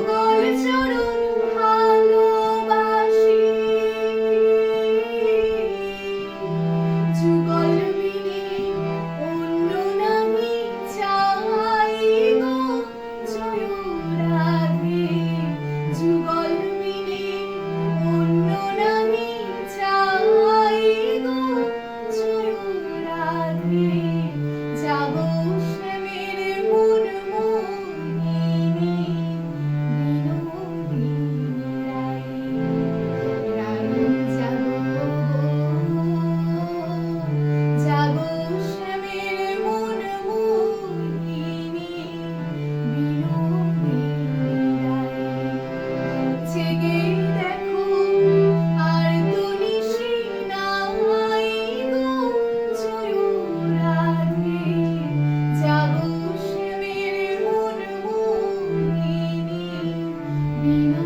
যুগল চরণ Amen.